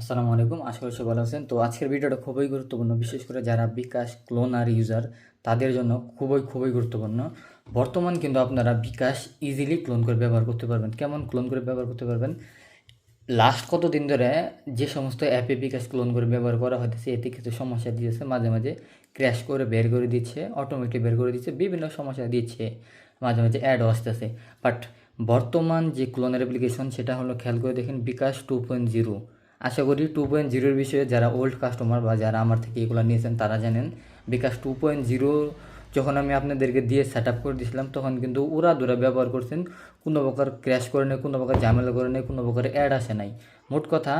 আসসালামু আলাইকুম, আশা করি ভালো আছেন। তো আজকের ভিডিওটা খুবই গুরুত্বপূর্ণ, বিশেষ করে যারা বিকাশ ক্লোনার ইউজার তাদের জন্য খুবই খুবই গুরুত্বপূর্ণ। বর্তমান কিন্তু আপনারা বিকাশ ইজিলি ক্লোন করে ব্যবহার করতে পারবেন। কেমন ক্লোন করে ব্যবহার করতে পারবেন? লাস্ট কত দিন ধরে যে সমস্ত অ্যাপে বিকাশ ক্লোন করে ব্যবহার করা হতেছে এতে কিছু সমস্যা দিয়েছে, মাঝে মাঝে ক্র্যাশ করে বের করে দিচ্ছে অটোমেটিক বের করে দিচ্ছে, বিভিন্ন সমস্যা দিচ্ছে, মাঝে মাঝে অ্যাডও আসতেছে। বাট বর্তমান যে ক্লোনের অ্যাপ্লিকেশন সেটা হলো, খেয়াল করে দেখেন, বিকাশ টু পয়েন্ট জিরো আশা করি টু পয়েন্ট জিরোর বিষয়ে যারা ওল্ড কাস্টমার বা যারা আমার থেকে এগুলো নিয়েছেন তারা জানেন। বিকাশ টু পয়েন্ট জিরো যখন আমি আপনাদেরকে দিয়ে সেট আপ করে দিয়েছিলাম, তখন কিন্তু ওরা দুরা ব্যবহার করছেন। কোনো প্রকার ক্র্যাশ করে নেই, কোনো প্রকার ঝামেলা করে নেই, কোনো প্রকার অ্যাড আসে নাই। মোট কথা,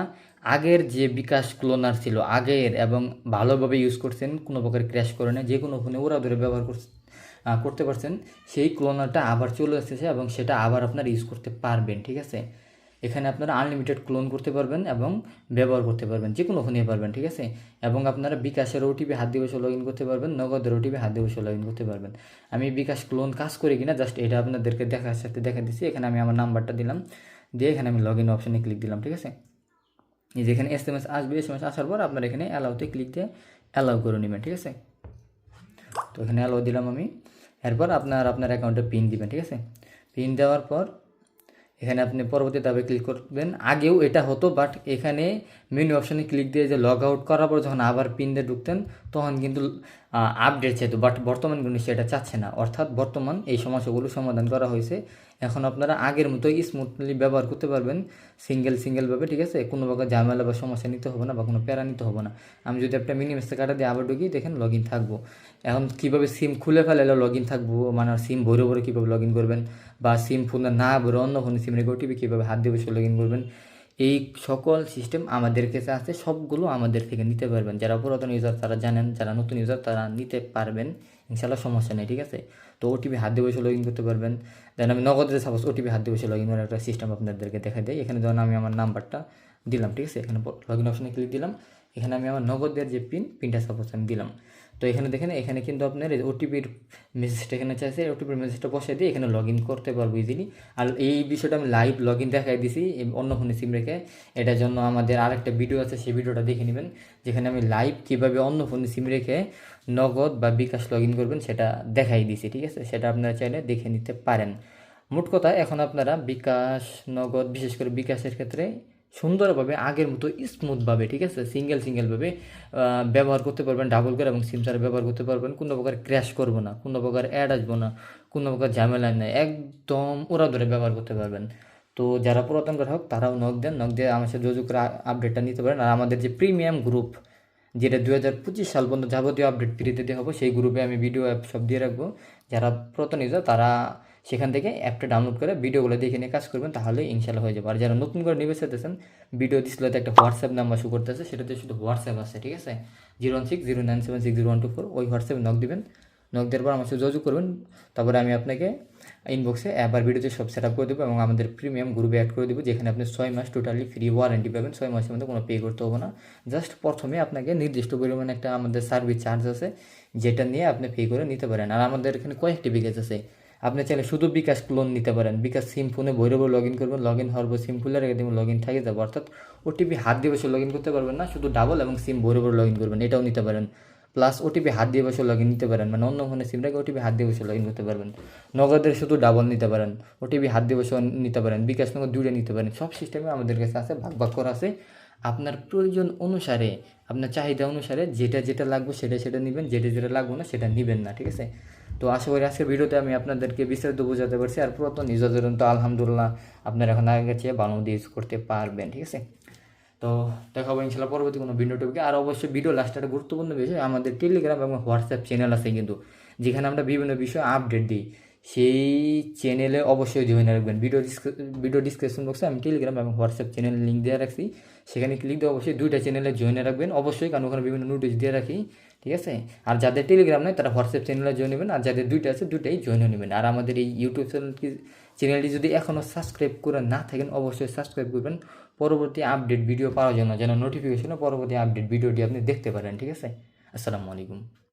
আগের যে বিকাশ ক্লোনার ছিল, আগের এবং ভালোভাবে ইউজ করছেন, কোনো প্রকার ক্র্যাশ করে নেই, যে কোনো ফোনে ওরা ধরে ব্যবহার করছেন করতে পারছেন, সেই ক্লোনারটা আবার চলে এসেছে এবং সেটা আবার আপনারা ইউজ করতে পারবেন, ঠিক আছে? এখানে আপনারা আনলিমিটেড ক্লোন করতে পারবেন এবং ব্যবহার করতে পারবেন যে কোনো ফোনে পারবেন, ঠিক আছে? এবং আপনারা বিকাশের ওটিপি হাত দিয়ে বসে লগ ইন করতে পারবেন, নগদের ওটিপি হাত দিয়ে বসে লগ ইন করতে পারবেন। আমি বিকাশ ক্লোন কাজ করি কিনা জাস্ট এটা আপনাদেরকে দেখার সাথে দেখা দিচ্ছি। এখানে আমি আমার নাম্বারটা দিলাম, দিয়ে এখানে আমি লগ ইন অপশানে ক্লিক দিলাম, ঠিক আছে? এই যেখানে এস এম এস আসবে এস এম এস আসার পর আপনার এখানে অ্যালাউতে ক্লিক দিয়ে অ্যালাউ করে নেবেন, ঠিক আছে? তো এখানে অ্যালাউ দিলাম আমি। এরপর আপনার আপনার অ্যাকাউন্টে পিন দিবেন, ঠিক আছে? পিন দেওয়ার পর এখানে আপনি পরবর্তী ধাপে ক্লিক করবেন। আগেও এটা হতো বাট এখানে মেনু অপশানে ক্লিক দিয়ে যে লগ আউট করার পর যখন আবার পিন দিয়ে ঢুকতেন, তখন কিন্তু আপডেট চাইতো বাট বর্তমান কিন্তু সেটা চাচ্ছে না। অর্থাৎ বর্তমান এই সমস্যাগুলো সমাধান করা হয়েছে। এখন আপনারা আগের মতোই স্মুথলি ব্যবহার করতে পারবেন। সিঙ্গেল সিঙ্গেলভাবে ঠিক আছে? কোনো প্রকার ঝামেলা বা সমস্যা নিতে হবে না বা কোনো প্যারা নিতে হবে না। আমি যদি একটা মিনি মেসে কাটা দিয়ে আবার ঢুকি, দেখেন লগ ইন থাকব। এখন কীভাবে সিম খুলে ফেলালে লগ ইন থাকব? মানে সিম ভরে ভরে কীভাবে লগ ইন করবেন? বা সিম ফোন না ভরে অন্য ফোনে সিম রেখে ওটিপি কীভাবে হাত দিয়ে বসে লগ ইন করবেন? এই সকল সিস্টেম আমাদের কাছে আছে, সবগুলো আমাদের থেকে নিতে পারবেন। যারা পুরাতন ইউজার তারা জানেন, যারা নতুন ইউজার তারা নিতে পারবেন। ইনশাল্লাহ সমস্যা নেই, ঠিক আছে? তো ওটিপি হাত দিয়ে বসে লগ ইন করতে পারবেন। দেন আমি নগদে সাপোজ ওটিপি হাত দিয়ে বসে লগ ইন করার একটা সিস্টেম আপনাদেরকে দেখা দেয় এখানে যখন আমি আমার নাম্বারটা দিলাম, ঠিক আছে? এখানে লগ ইন অপশানে ক্লিক দিলাম। এখানে আমি আমার নগদের যে পিন পিনটা সাপোজ আমি দিলাম। তো এখানে দেখেন, এখানে কিন্তু আপনার ওটিপির মেসেজটা এখানে চাইছে ওটিপির মেসেজটা বসিয়ে দিয়ে এখানে লগ ইন করতে পারব ইজিলি আর এই বিষয়টা আমি লাইভ লগ ইন দেখাই দিছি অন্য ফোনে সিম রেখে। এটার জন্য আমাদের আরেকটা ভিডিও আছে, সেই ভিডিওটা দেখে নেবেন, যেখানে আমি লাইভ কীভাবে অন্য ফোনে সিম রেখে নগদ বা বিকাশ লগ ইন করবেন সেটা দেখাই দিছি, ঠিক আছে? সেটা আপনারা চাইলে দেখে নিতে পারেন। মোট কথা, এখন আপনারা বিকাশ, নগদ, বিশেষ করে বিকাশের ক্ষেত্রে সুন্দরভাবে আগের মতো স্মুথভাবে ঠিক আছে? সিঙ্গেল সিঙ্গেলভাবে ব্যবহার করতে পারবেন ডাবল করে এবং সিম ছাড়া ব্যবহার করতে পারবেন। কোনো প্রকার ক্র্যাশ করব না, কোনো প্রকার অ্যাড আসব না, কোনো প্রকার ঝামেলা নেই, একদম ওরা ধরে ব্যবহার করতে পারবেন। তো যারা পুরাতন গ্রাহক, তারাও নক দেন নক দিয়ে আমার সাথে যোগাযোগ করে আপডেটটা নিতে পারেন। আর আমাদের যে প্রিমিয়াম গ্রুপ যেটা দু হাজার পঁচিশ সাল পর্যন্ত যাবতীয় আপডেট ফ্রিতে দেওয়া হবে, সেই গ্রুপে আমি ভিডিও অ্যাপ সব দিয়ে রাখব। যারা পুরাতন ইউজার তারা সেখান থেকে অ্যাপটা ডাউনলোড করে ভিডিওগুলো দেখে নিয়ে কাজ করবেন তাহলে ইনশাল্লাহ হয়ে যাবে। আর যারা নতুন করে নিবে চাইতেছেন ভিডিও ডিসপ্লেতে একটা হোয়াটসঅ্যাপ নাম্বার শো করতেছে, সেটাতে শুধু হোয়াটসঅ্যাপ আছে ঠিক আছে? Zero one six zero nine seven six zero one two four ওই হোয়াটসঅ্যাপে নক দিবেন। নক দেওয়ার পর আমার সাথে যোগাযোগ করবেন, তারপরে আমি আপনাকে ইনবক্সে অ্যাপ আর ভিডিওতে সব সেট আপ করে দেবো এবং আমাদের প্রিমিয়াম গ্রুপে অ্যাড করে দেবো, যেখানে আপনি ছয় মাস টোটালি ফ্রি ওয়ারেন্টি পাবেন, ছয় মাসের মধ্যে কোনো পে করতে হবে না। জাস্ট প্রথমে আপনাকে নির্দিষ্ট পরিমাণে একটা আমাদের সার্ভিস চার্জ আছে, যেটা নিয়ে আপনি পে করে নিতে পারেন। আর আমাদের এখানে কয়েকটি বিকাশ আছে। আপনি চাইলে শুধু বিকাশ লোন নিতে পারেন। বিকাশ সিম ফোনে ভৈরব লগ ইন করবেন। লগ ইন হওয়ার পর সিম খুলে রেখে দেবেন লগ ইন থাকে যাব। অর্থাৎ ওটিপি হাত দিয়ে বসে লগ ইন করতে পারবেন না, শুধু ডাবল এবং সিম ভৈরব লগ ইন করবেন, এটাও নিতে পারেন। প্লাস ওটিপি হাত দিয়ে বসে লগ ইন নিতে পারেন মানে অন্য ফোনে সিম রেখে ওটিপি হাত দিয়ে বসে লগ ইন করতে পারবেন। নগদের শুধু ডাবল নিতে পারেন ওটিপি হাত দিয়ে বসে নিতে পারেন, বিকাশ নগদ দুইটা নিতে পারেন, সব সিস্টেমে আমাদের কাছে আছে ভাগ ভাগ করা আছে। আপনার প্রয়োজন অনুসারে, আপনার চাহিদা অনুসারে যেটা যেটা লাগবে সেটা সেটা নেবেন, যেটা যেটা লাগবে না সেটা নেবেন না, ঠিক আছে? তো আশা করি আজকের ভিডিওতে আমি আপনাদেরকে বিস্তারিত বোঝাতে পারছি। আর পুরাতন নিজেদের তো আলহামদুলিল্লাহ, আপনারা এখন আগে চেয়ে ভালো ইউজ করতে পারবেন, ঠিক আছে? তো দেখাবো ইনশাল্লাহ পরবর্তী কোনো ভিডিও টপিকে আর অবশ্যই ভিডিও লাস্টে একটা গুরুত্বপূর্ণ বিষয়, আমাদের টেলিগ্রাম এবং হোয়াটসঅ্যাপ চ্যানেল আছে কিন্তু, যেখানে আমরা বিভিন্ন বিষয়ে আপডেট দিই। সেই চ্যানেলে অবশ্যই জয়েন রাখবেন। ভিডিও ভিডিও ডিসক্রিপশন বক্সে আমি টেলিগ্রাম এবং হোয়াটসঅ্যাপ চ্যানেল লিঙ্ক দিয়ে রাখছি। সেখানে ক্লিক দিয়ে অবশ্যই দুইটা চ্যানেলে জয়েন রাখবেন। অবশ্যই কারণ ওখানে বিভিন্ন নোটিশ দিয়ে রাখি, ঠিক আছে? আর যাদের টেলিগ্রাম নেই, তারা হোয়াটসঅ্যাপ চ্যানেলে জয়েন নেবেন। আর যাদের দুইটা আছে, দুইটাই জয়েন নেবেন। আর আমাদের এই ইউটিউব চ্যানেলটি চ্যানেলটি যদি এখনও সাবস্ক্রাইব করে না থাকেন, অবশ্যই সাবস্ক্রাইব করবেন। পরবর্তী আপডেট ভিডিও পাওয়ার জন্য যেন নোটিফিকেশনে পরবর্তী আপডেট ভিডিওটি আপনি দেখতে পারেন, ঠিক আছে? আসসালামু আলাইকুম।